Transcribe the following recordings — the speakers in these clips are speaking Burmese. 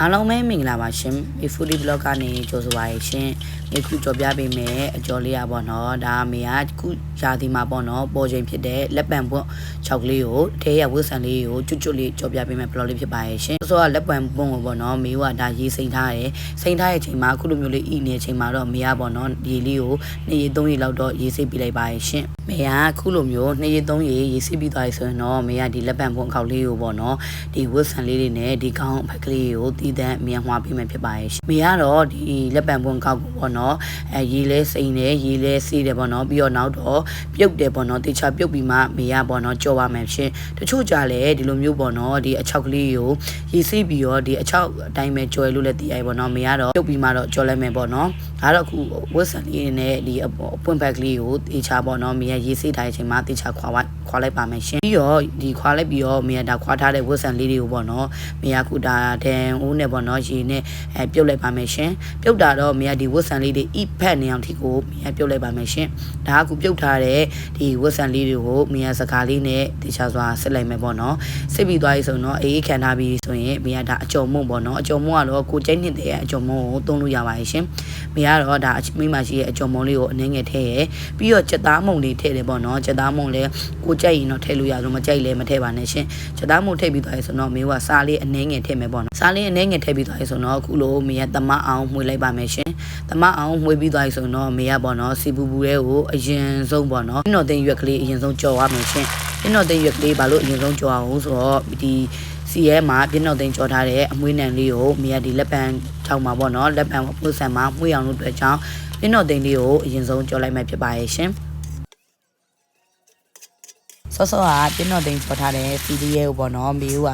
အားလုံးပဲမင်္ဂလာပါရှင်ဒီ foodie blog ကနေကြိုဆိုပါရရှင်ဒီခုကြော်ပြပေးမယ်အကျော်လေးอ่ะပေါ့နော်ဒါအမေကခုရာသီမှာပေါ့နော်ပေါ်ချိန်ဖြစ်တဲ့လက်ပံပွန်း6ကလေးကိုထဲရဝတ်ဆန်လေးကိုကျွတ်ကျွတ်လေးကြော်ပြပေးမယ် blog လေးဖြစ်ပါရရှင်ဆိုတော့လက်ပံပွန်းကိုပေါ့နော်မေကဒါရေးစိမ့်ထားတယ်စိမ့်ထားတဲ့အချိန်မှာခုလိုမျိုးလေးဤနေတဲ့အချိန်မှာတော့မေကပေါ့နော်ဒီလေးကိုနှစ်ရေသုံးရေလောက်တော့ရေးစိတ်ပြလိုက်ပါရရှင် မေကခုလိုမျိုးနှစ်ရေသုံးရေရေးစိတ်ပြီးသွားပြီဆိုရင်တော့မေကဒီလက်ပံပွန်းခေါက်လေးကိုပေါ့နော်ဒီဝတ်ဆန်လေးတွေနဲ့ဒီကောင်းဖက်ကလေးကိုတည်တဲ့အမြန်မှာပေးမယ်ဖြစ်ပါရဲ့ရှင်။မေကတော့ဒီလက်ပံပွန်းကောက်ကိုပေါ့နော်အဲရေလဲစိန်တယ်ရေလဲစေးတယ်ပေါ့နော်ပြီးတော့နောက်တော့ပြုတ်တယ်ပေါ့နော်တေချာပြုတ်ပြီးမှမေကပေါ့နော်ကြော်ပါမယ်ရှင်။တချို့ကြလဲဒီလိုမျိုးပေါ့နော်ဒီအချောက်ကလေးကိုရေစေးပြီးတော့ဒီအချောက်အတိုင်းပဲကြော်ရလို့လည်းတည်ရပေါ့နော်မေကတော့ပြုတ်ပြီးမှတော့ကြော်လိုက်မယ်ပေါ့နော်။ဒါတော့အခုဝတ်ဆန်လေးနဲ့ဒီအပွင့်ဘက်ကလေးကိုတေချာပေါ့နော်မေကရေစေးထားတဲ့အချိန်မှာတေချာခွာခွာလိုက်ပါမယ်ရှင်။ပြီးတော့ဒီခွာလိုက်ပြီးတော့မေကဒါခွာထားတဲ့ဝတ်ဆန်လေးတွေကိုပေါ့နော်မေကခုဒါတန်ဦးနဲ့ပေါ့နော်ရေနဲ့အဲပြုတ်လိုက်ပါမယ်ရှင်ပြုတ်တာတော့မေကဒီဝတ်ဆန်လေးတွေဣဖက်နေအောင်ထိကိုမေကပြုတ်လိုက်ပါမယ်ရှင်ဒါကခုပြုတ်ထားတဲ့ဒီဝတ်ဆန်လေးတွေကိုမေကစကားလေးနဲ့တေချာစွာစစ်လိုက်မယ်ပေါ့နော်စစ်ပြီးသွားပြီဆိုတော့အေးခံထားပြီးဆိုရင်မေကဒါအကြုံမုံပေါ့နော်အကြုံမုံကတော့ကိုကျိတ်နှစ်တဲ့အကြုံမုံကိုသုံးလို့ရပါတယ်ရှင်မေကတော့ဒါမိမရှိရဲ့အကြုံမုံလေးကိုအနှင်းငယ်ထည့်ရပြီးတော့ချက်သားမုံလေးထည့်တယ်ပေါ့နော်ချက်သားမုံလည်းကိုကြိုက်ရင်တော့ထည့်လို့ရလို့မကြိုက်လည်းမထည့်ပါနဲ့ရှင်ချက်သားမုံထည့်ပြီးသွားပြီဆိုတော့မေကစားလေးအနှင်းငယ်ထည့်မယ်ပေါ့နော်စားလေးအနှင်းငယ်ထည့်ပြီးသွားပြီဆိုတော့အခုလိုမေကတမအောင်မှွေလိုက်ပါမယ်ရှင်တမအောင်မှွေပြီးသွားပြီဆိုတော့မေကပေါ့နော်စီပူပူတဲ့ကိုအရင်ဆုံးပေါ့နော်ပြနော်သိန်းရွက်ကလေးအရင်ဆုံးကြော်ရမယ်ရှင်ပြနော်သိန်းရွက်ကလေးဘာလို့အရင်ဆုံးကြော်အောင်ဆိုတော့ဒီစီရဲမှာပြနော်သိန်းကြော်ထားတဲ့အမွေးနံလေးကိုမေကဒီလက်ပံထောက်မှာပေါ့နော်လက်ပံပုတ်ဆန်မှာမှွေအောင်လို့အတွက်ကြောင့်ပြနော်သိန်းလေးကိုအရင်ဆုံးကြော်လိုက်မှဖြစ်ပါရဲ့ရှင် ဆော့ဆော့ကပြင်းတော့တင်ပေါ်ထားတဲ့စီဒီရဲကိုပေါ့နော်မေဦးက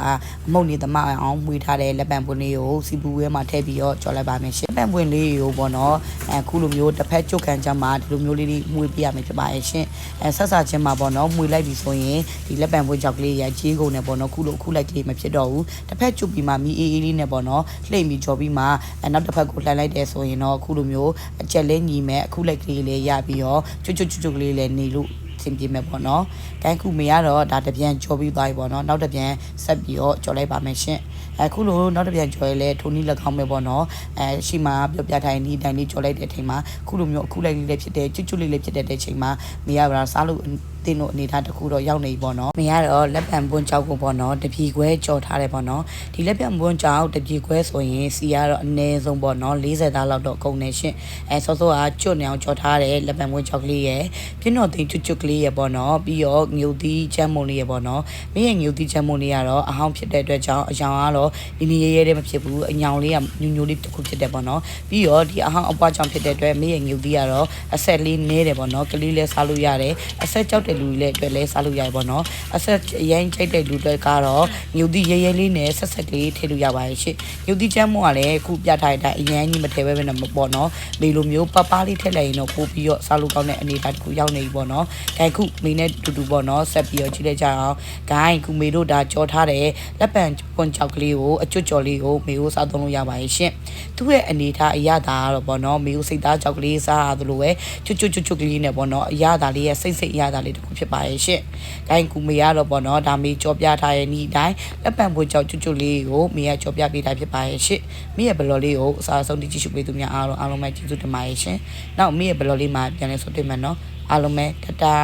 အမုတ်နေသမအောင်မှွေထားတဲ့လက်ပံပွင့်လေးကိုစီပူဝဲမှာထည့်ပြီးတော့ကြော်လိုက်ပါမယ်ရှင်လက်ပံပွင့်လေးကိုပေါ့နော်အခုလိုမျိုးတစ်ဖက်ကျုပ်ခံကြမှာဒီလိုမျိုးလေးတွေမှွေပြရမယ်ဖြစ်ပါရဲ့ရှင်အဲဆက်ဆာချင်းမှာပေါ့နော်မှွေလိုက်ပြီဆိုရင်ဒီလက်ပံပွင့်ကြောက်ကလေးရကြီးကုန်နဲ့ပေါ့နော်ခုလိုခုလိုက်ကလေးမဖြစ်တော့ဘူးတစ်ဖက်ကျုပ်ပြီးမှမီအေးအေးလေးနဲ့ပေါ့နော်လှိမ့်ပြီးကြော်ပြီးမှအဲနောက်တစ်ဖက်ကိုလှန်လိုက်တယ်ဆိုရင်တော့ခုလိုမျိုးအကျက်လေးညီမဲ့အခုလိုက်ကလေးလေးရပြီးတော့ကျွတ်ကျွတ်ကျွတ်ကလေးလေးနေလို့ ဆင်ပြေမယ်ပေါ့နော်။ကိုင်းခုမေကတော့ဒါတပြန်ကြော်ပြီးသွားပြီပေါ့နော်။နောက်တပြန်ဆက်ပြီးတော့ကြော်လိုက်ပါမယ်ရှင်။အခုလိုနောက်တပြန်ကြော်ရလဲထိုနည်းလက်ကောင်းပဲပေါ့နော်။အဲရှိမှပြောပြထိုင်ဒီတိုင်းလေးကြော်လိုက်တဲ့အချိန်မှာခုလိုမျိုးအခုလိုက်လေးလေးဖြစ်တဲ့ကျွတ်ကျွတ်လေးလေးဖြစ်တဲ့အချိန်မှာမေကကစားလို့ တင်းတို့အနေထားတစ်ခုတော့ရောက်နေပြီပေါ့နော်။မေကတော့လက်ပံပွန်းကြောက်ကိုပေါ့နော်။တပြီခွဲကြော်ထားတယ်ပေါ့နော်။ဒီလက်ပံပွန်းကြောက်တပြီခွဲဆိုရင်စီကတော့အနည်းဆုံးပေါ့နော်40သားလောက်တော့ကုန်နေရှင့်။အဲစောစောကကျွတ်နေအောင်ကြော်ထားတယ်လက်ပံပွန်းကြောက်ကလေးရဲ့ပြင်းတော့သိကျွတ်ကျွတ်ကလေးရဲ့ပေါ့နော်။ပြီးတော့ငြုတ်သီးချမ်းမုံလေးရဲ့ပေါ့နော်။မင်းရဲ့ငြုတ်သီးချမ်းမုံလေးကတော့အဟောင်းဖြစ်တဲ့အတွက်ကြောင့်အယောင်ကတော့နီနီရဲရဲတဲ့မဖြစ်ဘူး။အညောင်လေးကညူညူလေးတစ်ခုဖြစ်တယ်ပေါ့နော်။ပြီးတော့ဒီအဟောင်းအပွားကြောင့်ဖြစ်တဲ့အတွက်မင်းရဲ့ငြုတ်သီးကတော့အဆက်လေးနည်းတယ်ပေါ့နော်။ကလေးလည်းစားလို့ရတယ်။အဆက်ကြောက်တဲ့လူတွေလည်းအတွက်လည်းစားလို့ရတယ်ပေါ့နော်အဆက်အရင်ချိုက်တဲ့လူတွေကတော့ညူသီးရဲရဲလေးနဲ့ဆက်ဆက်ကလေးထည့်လို့ရပါတယ်ရှင့်ညူသီးချမ်းမို့ကလည်းအခုပြထားတဲ့အတိုင်းအရင်ကြီးမထည့်ပဲပဲနဲ့ပေါ့နော်မေလိုမျိုးပပလေးထည့်လိုက်ရင်တော့ပို့ပြီးတော့စားလို့ကောင်းတဲ့အနေအထားတစ်ခုရောက်နေပြီပေါ့နော်ဒါခုမေနဲ့တူတူပေါ့နော်ဆက်ပြီးတော့ကြည့်လိုက်ကြအောင်ဂိုင်းခုမေတို့ဒါကြော်ထားတဲ့လက်ပံပွန်ချောက်ကလေးကိုအကျွတ်ကြော်လေးကိုမေကိုစားသုံးလို့ရပါတယ်ရှင့်သူ့ရဲ့အနေအထားအရသာကတော့ပေါ့နော်မေကိုစိတ်သားချောက်ကလေးစားရသလိုပဲကျွတ်ကျွတ်ကျွတ်ကျွတ်ကလေးနဲ့ပေါ့နော်အရသာလေးရဲ့စိတ်စိတ်အရသာလေးတစ်ခုဖြစ်ပါတယ်ရှင့်။ဂိုင်းကူမေရတော့ပေါ့နော်ဒါမေကြော်ပြထားရဲ့ဤတိုင်းလက်ပံပွေကြောက်ကျွတ်ကျွတ်လေးကိုမေရကြော်ပြပေးတာဖြစ်ပါရဲ့ရှင့်။မေရဲ့ဘလော်လေးကိုအစားဆုံးတိကျရှုပေးသူများအားလုံးအားလုံးပဲကျေးဇူးတင်ပါတယ်ရှင်။နောက်မေရဲ့ဘလော်လေးမှာပြန်လဲဆိုတွေ့မယ်နော်။အားလုံးပဲတတာ